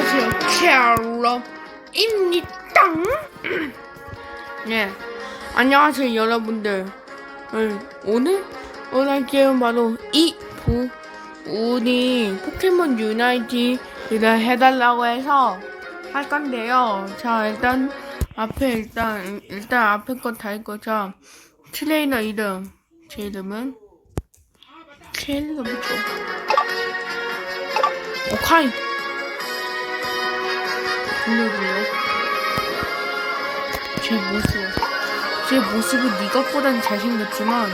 안녕하세요. 캐롤입니다 네. 안녕하세요 여러분들. 음, 오늘 오늘 게임 바로 이부 우리 포켓몬 유나이티를 해달라고 해서 할 건데요. 자 일단 앞에 일단 일단 앞에 거 다 읽고 자 트레이너 이름. 제 이름은? 켈러부터 오카이 보여줘요. 제 모습, 제 모습은 네 것보단 잘생겼지만,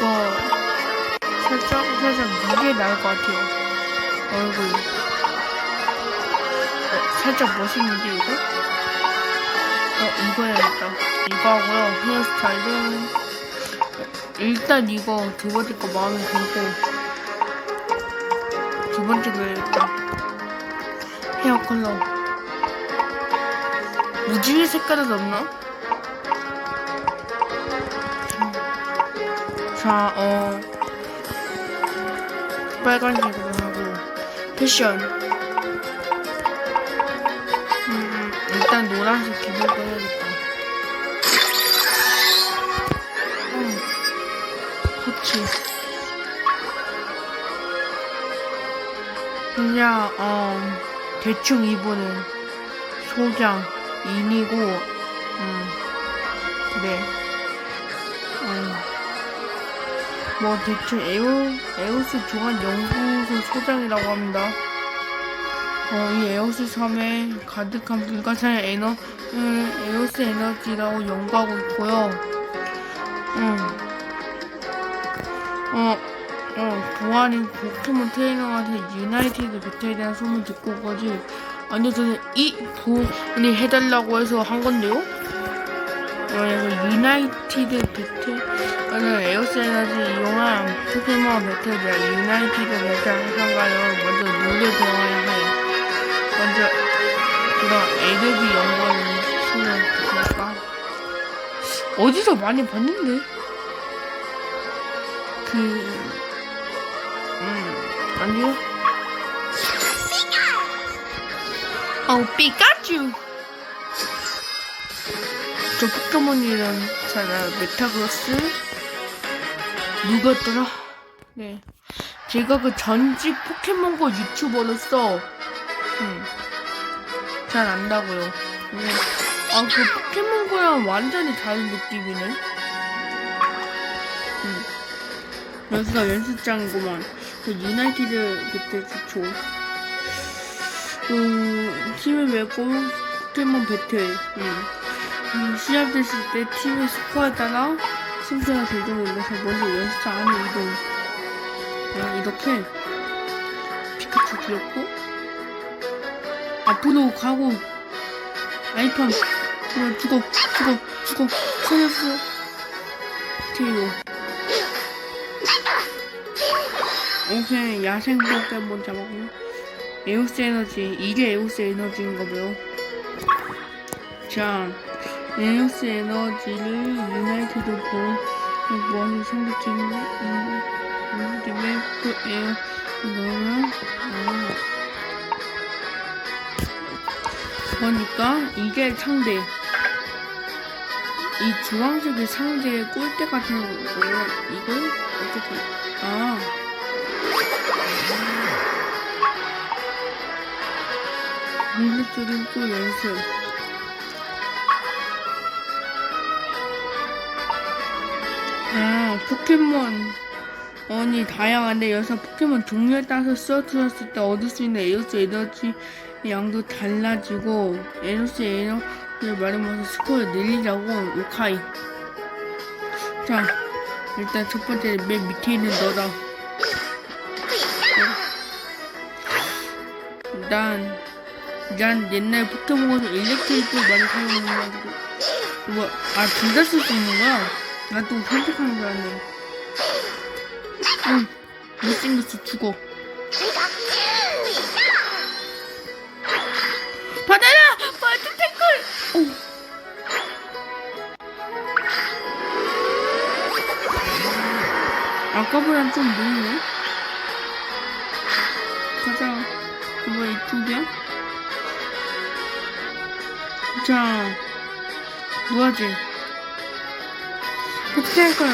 뭐 살짝 살짝 이게 나을 것 같아요. 얼굴. 어, 살짝 멋있는데 이거? 어 이거 해야겠다. 이거 하고요. 헤어스타일은 일단 이거 두 번째 거 마음에 들고. 두 번째 그려야겠다. 헤어 컬러. 무지개 색깔은 없나? 자, 어. 빨간색으로 하고. 패션. 음, 일단 노란색 그냥 어 대충 입은 소장 인이고 음 그래 음 뭐 대충 에오 에오스 중앙 연구소 소장이라고 합니다. 어, 이 에오스 섬에 가득한 불가사의 에너 음, 에오스 에너지라고 연구하고 있고요. 음. 어, 어, 보안인 포켓몬 트레이너한테 유나이티드 배틀에 대한 소문 듣고 온 거지. 아니요, 저는 이 부분이 해달라고 해서 한 건데요? 어, 그래서 유나이티드 배틀, 저는 에어스 에너지 이용한 포켓몬 배틀이야. 유나이티드 배틀 가요. 먼저 룰을 배워야 해. 먼저, 그럼 에드비 연구하는 소문 들을까? 어디서 많이 봤는데? 그, 음, 아니요. 어, 피카츄! 저 포켓몬 이름 잘 알아요. 메타그로스? 누구였더라? 네. 제가 그 전직 포켓몬고 유튜버로서, 음, 잘 안다고요. 네. 아, 그 포켓몬고랑 완전히 다른 느낌이네. 음. 여기가 연습장이구만. 그 유나이티드 그때 기초. 그 팀을 메고 포켓몬 배틀. 음. 음, 시합됐을 때 스코어에 따라 승패가 결정된다서 먼저 연습장 안에 이동. 아, 이렇게 피카츄 귀엽고 앞으로 가고 아이판 그냥 죽어 죽어 죽어 살렸어 오케이 야생 포켓몬 잡았고 에오스 에너지 이게 에오스 에너지인 거고요. 자 에오스 에너지를 유나이티드 보 모아서 상대팀 팀의 그 에어 너는 그러니까 이게 상대 이 주황색이 상대의 꼴대 같은 거고요. 이걸 어떻게 아 밀리들은 또 연습. 아, 포켓몬. 언이 다양한데 여기서 포켓몬 종류에 따라서 쓰러뜨렸을 때 얻을 수 있는 에너지 에너지 양도 달라지고 에너지 에너지를 말하면서 스코어를 늘리자고 오카이 자 일단 첫 번째 맨 밑에 있는 너다 난, 난 옛날 포켓몬에서 일렉트릭을 많이 사용해가지고, 뭐, 아, 둘 다 쓸 수 있는 거야? 나 또 선택하는 줄 알았네. 응, 못생겼어, 죽어. 받아라! 받은 댓글! 오. 아까보단 좀 느리네? 자, 뭐하지? 어떻게 할 거야?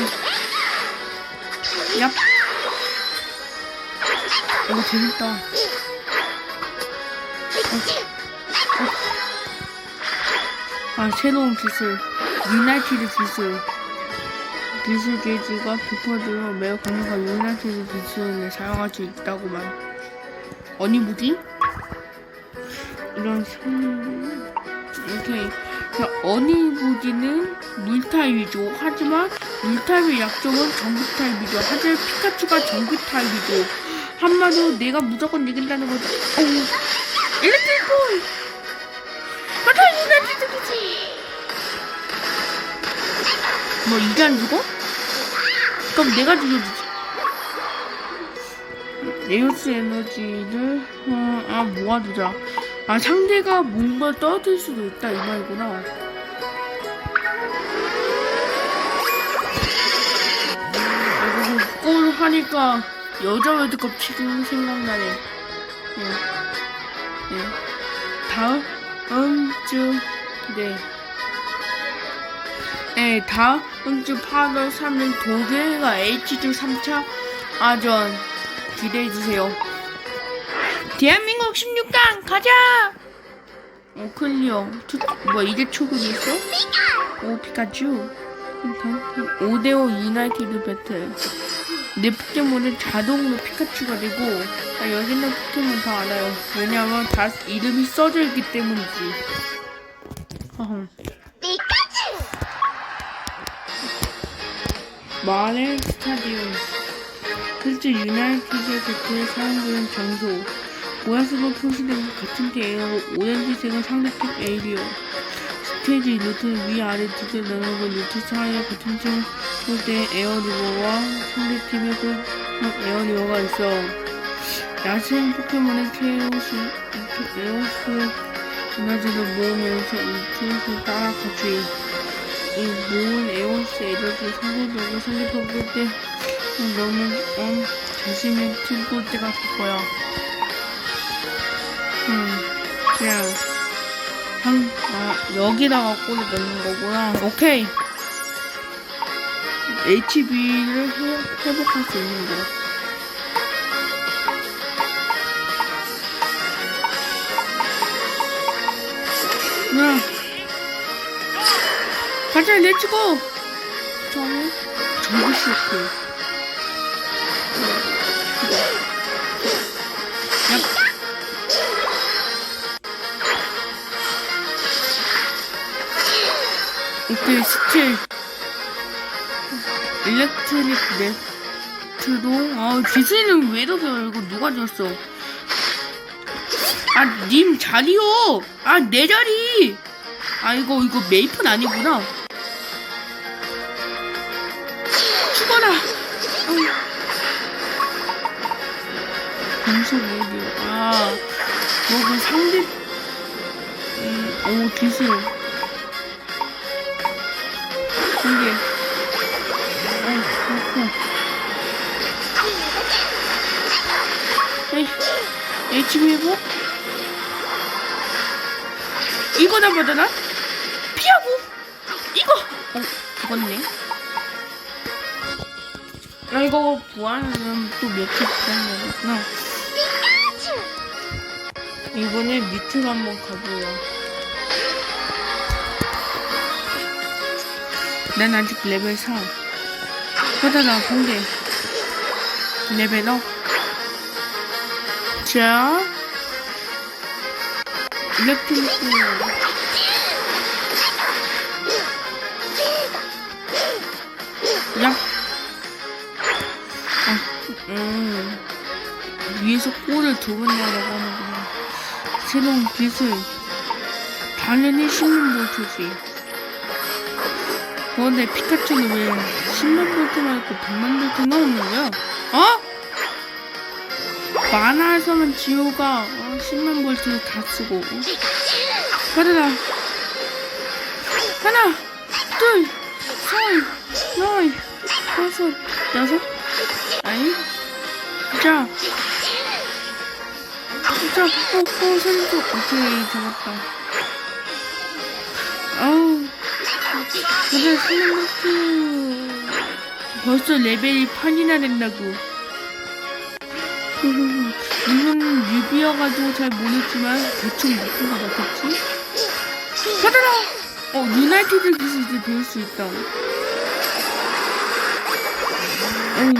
얍. 이거 재밌다. 어, 어. 아, 새로운 기술. 유나이티드 기술. 기술 게이지가 비퍼드로 매우 강력한 유나이티드 기술을 사용할 수 있다고만. 아니, 뭐지? 이런 생... 이렇게 자, 어니부지는 물타입이죠. 하지만 물타입의 약점은 전기타입이죠. 하지만 피카츄가 전기타입이죠. 한마디로 내가 무조건 이긴다는 거죠. 어우, 일렉트리콜! 가자, 유나이티드 뭐 이게 안 죽어? 그럼 내가 죽여주지. 에어스 에너지를 어, 아 모아두자. 아 상대가 뭔가 떨어질 수도 있다 이 말이구나. 그리고 꼴 하니까 여자 월드컵 지금 생각나네. 예. 예. 다음 주 네. 네, 다음 주 8월 3일 독일과 H주 3차 아전 기대해주세요. 대한민국 16강 가자! 어, 클리어. 투, 뭐, 이제 초급이 있어? 오, 피카츄. 5대5 유나이티드 배틀. 내 포켓몬은 자동으로 피카츄가 되고, 아, 여기 있는 포켓몬 다 알아요. 왜냐면 다 이름이 써져 있기 때문이지. 허허. 마을 스타디움 실제 유나이티드 배틀에 사용되는 장소 모양새로 표시된 같은 계열 오렌지색은 상대팀 에이리어 스테이지 루트 위아래 두개 나누고 루트 사이에 같은 팀 상대 에어리버와 상대팀의 그 에어리버가 있어 야생 포켓몬의 케이오스 에오스 에너지를 모으면서 이 팀을 따라 같이 이 모은 에온스 에너지 상대적으로 때 너는 어, 자신의 팀될 거야. 여기다가 골을 넣는 거구나. 오케이. HB를 회, 회복할 수 있는 거. 야. 가자, 렛츠고! 저는 전기 쇼크. 오케이, 스틸. 일렉트릭 네트도, 아, 기술은 왜 이러세요? 이거 누가 줬어? 아, 님 자리요! 아, 내 자리! 아, 이거, 이거 메이플 아니구나. 죽어라! 공수 모드. 아, 뭐그 상대, 음, 오, 기술. 회복? 이거나 받아라? 피하고! 이거! 어, 죽었네. 아, 이거 부활하면 또 몇개 부활하는 거구나. 이번에 밑으로 한번 가보자. 난 아직 레벨 4. 하다나 공개. 레벨 업. 자. 일렉트리크. 야. 아, 음. 위에서 골을 두번 넣으라고 하는구나. 새로운 기술. 당연히 10만 볼트지. 그런데 피카츄는 왜 10만 볼트 말고 100만 볼트 나오는 거야? 어? 만화에서는 지호가 어, 10만 볼트 다 쓰고. 어? 가르라. 하나, 둘, 셋, 넷, 다섯, 여섯. 아니? 자. 진짜, 어, 어, 살려줘. 오케이, 잡았다. 아우, 다들 슬램덩크. 벌써 레벨이 8이나 된다고. 물론 뉴비여가지고 잘 모르지만 대충 무슨 거 같겠지? 받아라! 어, 유나이티드 기술 이제 배울 수 있다. 응.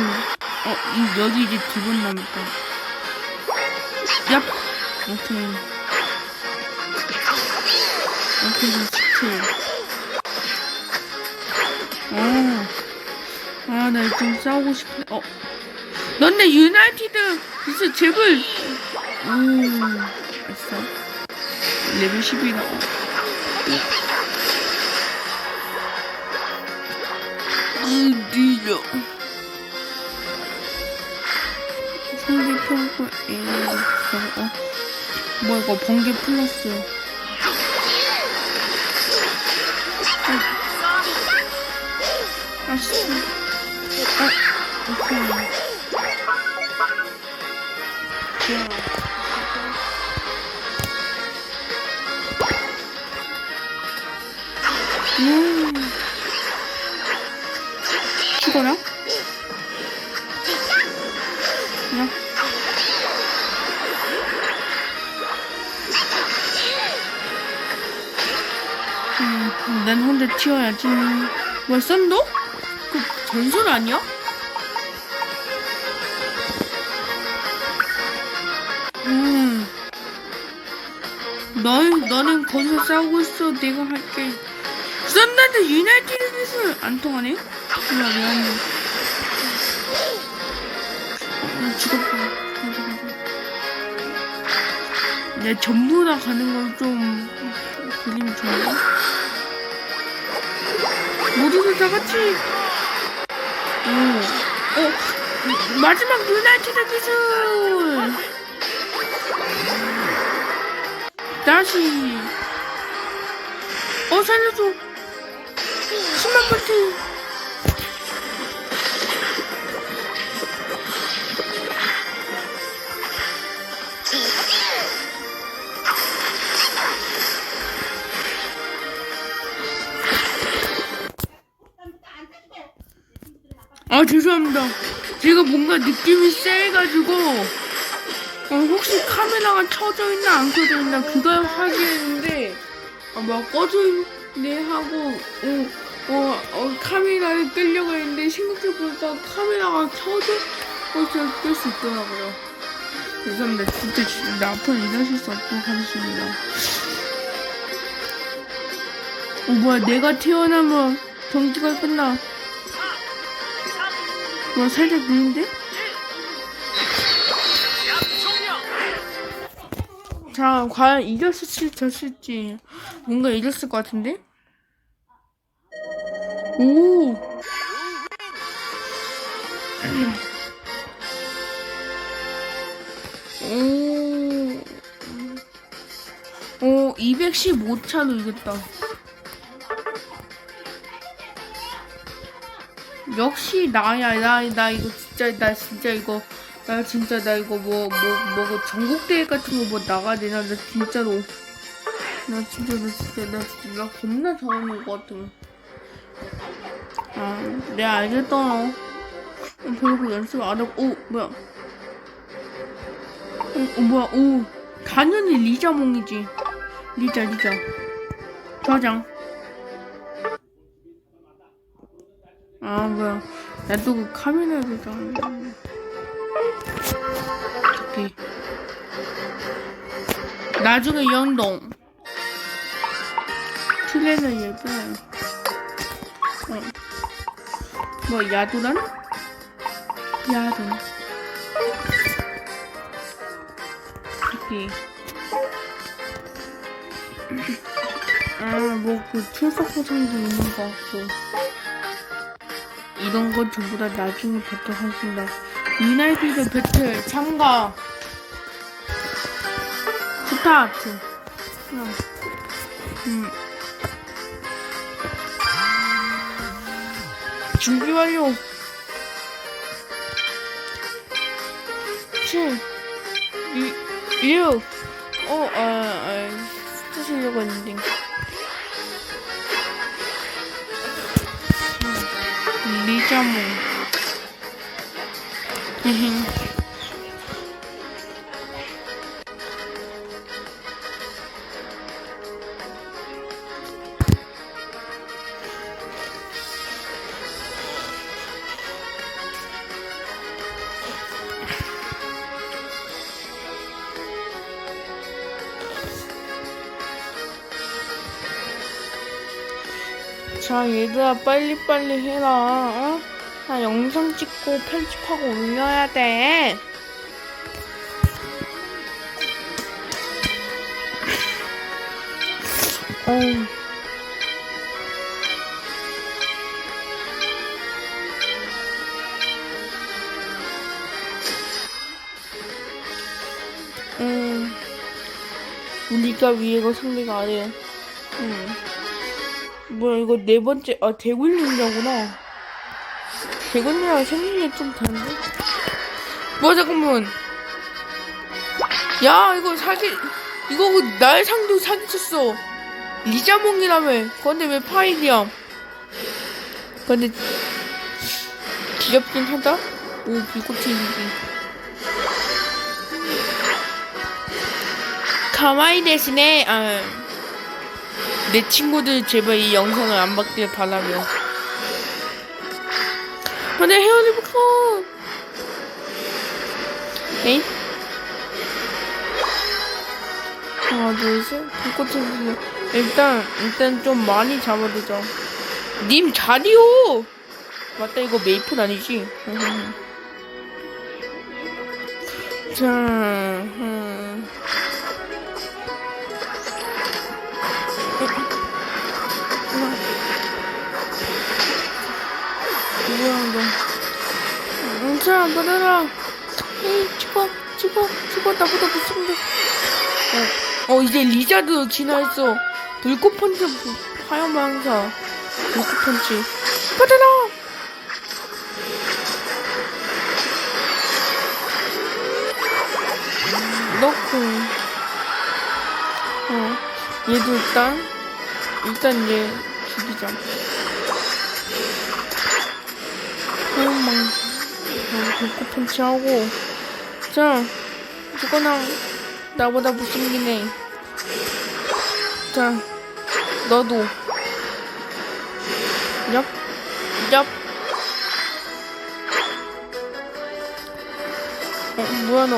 어, 이, 여기 이제 두번 남았다. 얍! 오케이. 오케이, 스킬. 어. 아, 나좀 싸우고 싶어. 어. 넌 내 유나이티드 기술 제발! 오. 됐어. 레벨 11. 으디려. 상대평가 에 어, 뭐 이거 번개 플러스 아, 아씨 아 오케이 좋아 음 죽어라 그냥 음, 난 혼자 튀어야지. 뭐야, 썬더? 그 전설 아니야? 너, 너는 거기서 싸우고 있어. 내가 할게. 썬더한테 유나이티드 기술 안 통하네? 몰라, 미안해. 어, 죽었다. 내 전부 다 가는 걸좀 그림이 좋은데? 모두들 다 같이 오, 어, 마지막 유나이티드 기술 다시. 어 살려줘. 10만 파트 아 죄송합니다. 제가 뭔가 느낌이 쎄가지고. 어, 혹시 카메라가 켜져 있나 안 켜져 있나 그걸 확인했는데 아, 막 꺼져 있네 하고 어, 어, 어, 카메라를 끄려고 했는데 생각해보니까 카메라가 켜져 있어 끌수 있더라고요. 죄송합니다. 진짜 진짜 앞으로 이런 실수 없도록 하겠습니다. 어 뭐야 내가 태어나면 경기가 끝나. 뭐 살짝 느린데? 자, 과연 이겼을지 졌을지 뭔가 이겼을 것 같은데? 오! 오, 오, 215차로 이겼다. 역시 나야 나 나 이거 진짜 나 진짜 이거 나 진짜 나 이거 뭐뭐 뭐 전국 대회 같은 거 뭐 나가야 되나? 나 진짜로 나 진짜 나 진짜 나 진짜 나 겁나 잘하는 것 같아. 아 내가 알겠다. 어, 별로 연습 안 하고 오 뭐야. 어, 어 뭐야. 오 당연히 리자몽이지. 리자 리자. 저장. 아 뭐야. 나도 그 카메라를 좀 오케이 나중에 연동 트레너 예배 어. 뭐 야도란? 야도 오케이 아 뭐 그 출석 보상도 있는 것 같고 이런 건 전부 다 나중에 뵙도록 하겠습니다. 유나이티드 배틀 참가. 스타트. 음. 준비 완료. 7 2 6 어, 아, 아, 쓰시려고 했는데. 음, 리자몽. 자, 얘들아, 빨리빨리 해라, 어? 나 영상 찍고 편집하고 올려야 돼. 어우. 음, 우리가 위에가 상대가 아래야. 음. 뭐야 이거 네 번째 아 대굴린자구나 대굴린이랑 생긴 게 좀 다른데? 뭐야 잠깐만. 야 이거 사기 이거 날 상도 사기쳤어. 리자몽이라며. 근데 왜 파일이야? 근데 귀엽긴 하다. 오 불꽃튀기기 가마이 대신에 아 내 친구들 제발 이 영상을 안 받길 바라며. 근데 헤어리부터 에이? 하나, 둘, 셋. 불꽃을 일단, 일단 좀 많이 잡아두자. 님 자리요! 맞다, 이거 메이플 아니지? 자, 음. 응, 자 받아라. 에이 죽어 죽어 죽어 나보다 못생겨. 어, 어 이제 리자드 진화했어. 불꽃 펀치 화염 망사. 불꽃 펀치 받아라. 넣고. 어 얘도 일단 일단 얘 죽이자. 화염망 어, 불꽃 펀치하고 자 누구나 나보다 못생기네 자 너도. 얍 얍. 어 뭐야 너.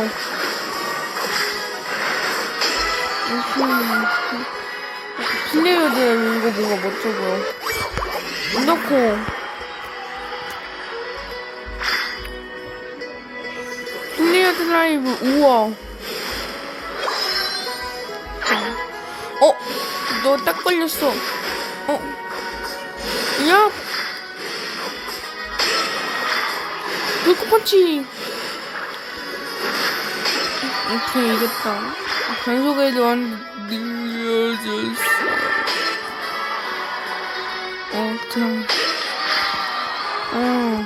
음, 플레이어들 이거 뭐가 멋져 보여? 넣고 라이브 우와. 어? 너 딱 걸렸어. 어? 야! 불꽃 펀치! 오케이 이겼다. 단속에도 안 늘려졌어. 어 그냥 어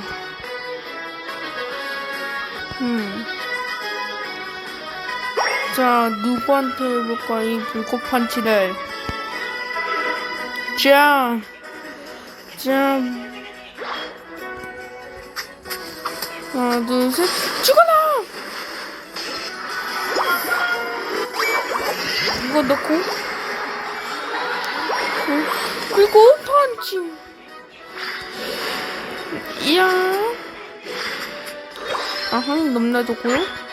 자, 누구한테 해볼까, 이 불꽃 펀치를. 자, 자. 하나, 둘, 셋, 죽어라! 이거 넣고. 응? 불꽃 펀치. 이야. 아하, 넘나졌고요.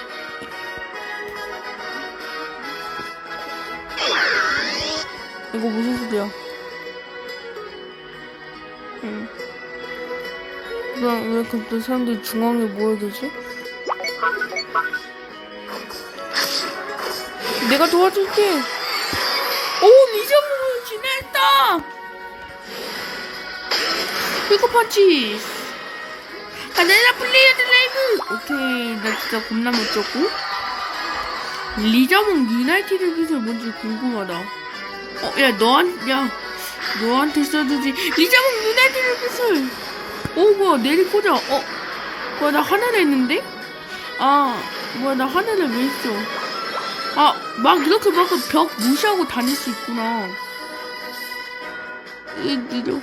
이거 무슨 소리야? 응. 그럼 왜 갑자기 사람들이 중앙에 모여들지? 내가 도와줄게. 오, 리자몽을 지냈다. 이거 펀치. 바나나 플레이어 드라이브. 오케이, 나 진짜 겁나 멋졌고. 리자몽 유나이티드 기술 뭔지 궁금하다. 어, 야, 너한, 야, 너한테 써주지. 리자몽 유나이티드 기술. 오, 뭐야, 내리 꽂아. 어, 뭐야, 나 하늘 했는데? 아, 뭐야, 나 하늘을 왜 했어? 아, 막 이렇게 막 벽 무시하고 다닐 수 있구나. 이거,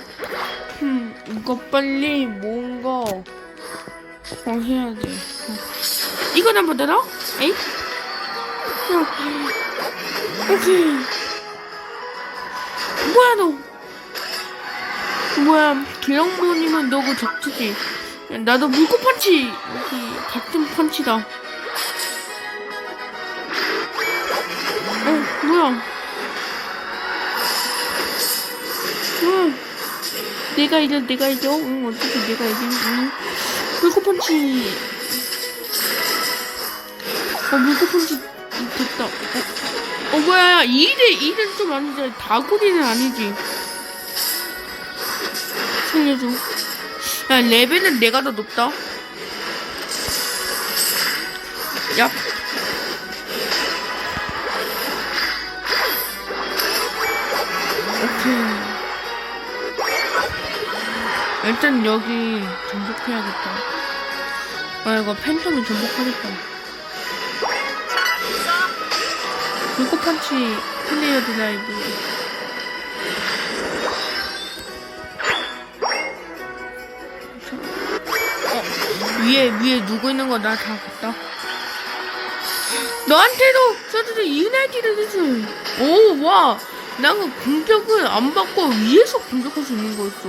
음, 이거 빨리 뭔가, 어, 해야 돼. 어. 이건 한번 들어? 에이? 어, 오케이. 뭐야, 너? 뭐야, 기랑모님은 너그 적투지. 나도 물고 펀치! 같은 펀치다. 어, 뭐야. 응. 내가 이겨, 내가 이겨. 응, 어떻게 내가 이겨. 응. 물고 펀치. 어, 물고 펀치 됐다. 어, 어 뭐야. 2대, 2는 좀 아니지. 다구리는 아니지. 살려줘. 야, 레벨은 내가 더 높다. 야. 오케이. 일단 여기 전복해야겠다. 아 이거 팬텀이 전복하겠다. 불꽃 펀치 플레이어 드라이브. 어, 위에 위에 누구 있는 거 나 다 봤다. 너한테도 써주는 유나이티드 기술. 오 와. 나그 공격을 안 받고 위에서 공격할 수 있는 거였어.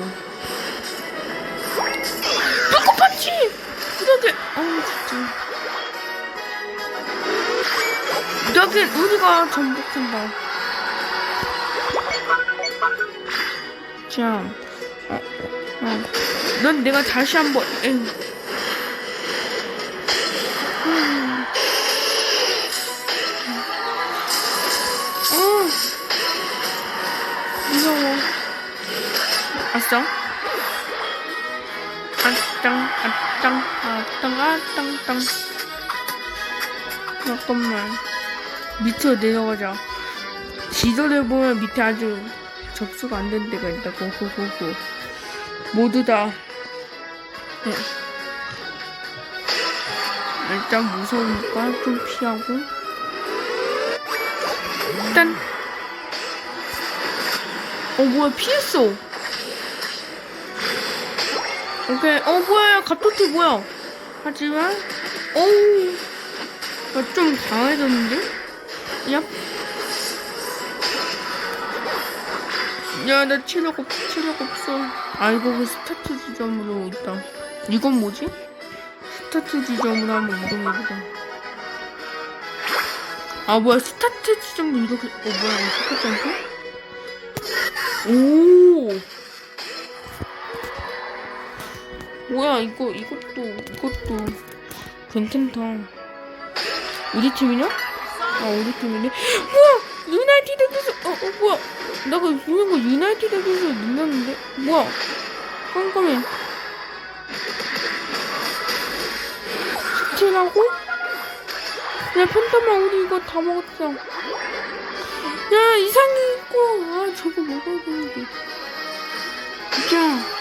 불꽃 펀치! 그러게, 어우, 진짜. 여긴 우리가 전복한다. 자, 어, 어. 넌 내가 다시 한 번, 에휴. 음. 어. 무서워. 아싸. 아땅, 아땅, 아땅, 아땅, 땅. 잠깐만. 밑으로 내려가자. 지도를 보면 밑에 아주 접수가 안 된 데가 있다고. 호호호. 모두 다. 네. 일단 무서우니까 좀 피하고. 일단 어 뭐야 피했어 오케이 어 뭐야 갑토티 뭐야 하지만 어우 나좀 강해졌는데 야 야, 나 체력 없, 체력 없어. 아이고, 그 스타트 지점으로 있다. 이건 뭐지? 스타트 지점으로 한번 이동해보자. 아, 뭐야, 스타트 지점도 이렇게, 어, 뭐야, 이거 스타트 점프? 오! 뭐야 이거 이것도 이것도 괜찮다. 우리 팀이냐? 아 우리 팀이네. 뭐야 유나이티드 기술 어, 어 뭐야 나가 분명 거 유나이티드 기술 눌렀는데. 뭐야 깜깜해. 스틸하고? 야 펜타마 우리 이거 다 먹었어. 야 이상해 있고. 아 저거 먹어야 되는데. 진짜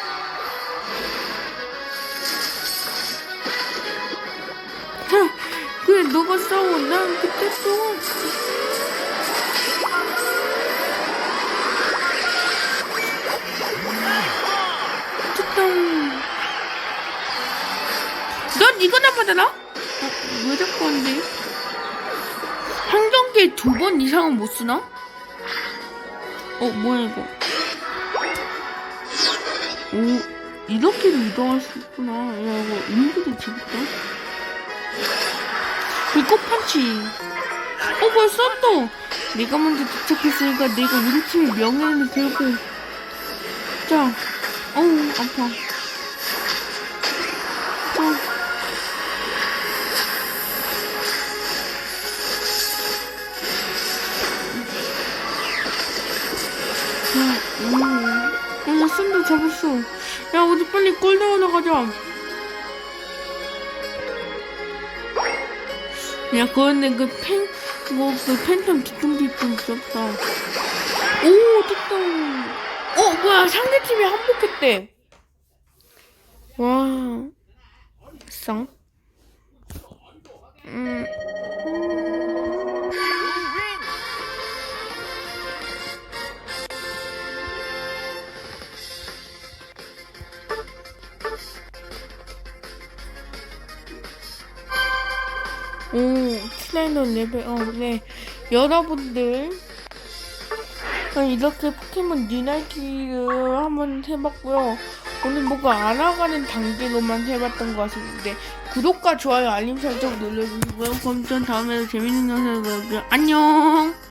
너가 싸워 난 그때 됐다 넌 이거나 받아라 어, 왜 자꾸 안돼 한 경기에 두 번 이상은 못 쓰나? 어 뭐야 이거? 오 이렇게도 이동할 수 있구나. 야 이거 은근히 재밌다 불꽃 펀치 어 뭐야 썬더 내가 먼저 도착했으니까 내가 우리 팀의 명예를 들고 자 어우 아파 자 음, 음. 야, 쏜도 잡았어. 야, 우리 빨리 골 넣으러 가자. 야, 그런데 그 팬, 뭐, 그 팬텀 뒤뚱뒤뚱 귀엽다. 오, 됐다. 어, 뭐야, 상대팀이 한복했대. 와. 쌍. 음. 음. 오, 트레이너 레벨, 어, 네. 여러분들, 어, 이렇게 포켓몬 유나이티를 한번 해봤고요. 오늘 뭔가 알아가는 단계로만 해봤던 것 같은데, 구독과 좋아요, 알림 설정 눌러주시고요. 그럼 전 다음에도 재밌는 영상으로 뵐게요. 안녕!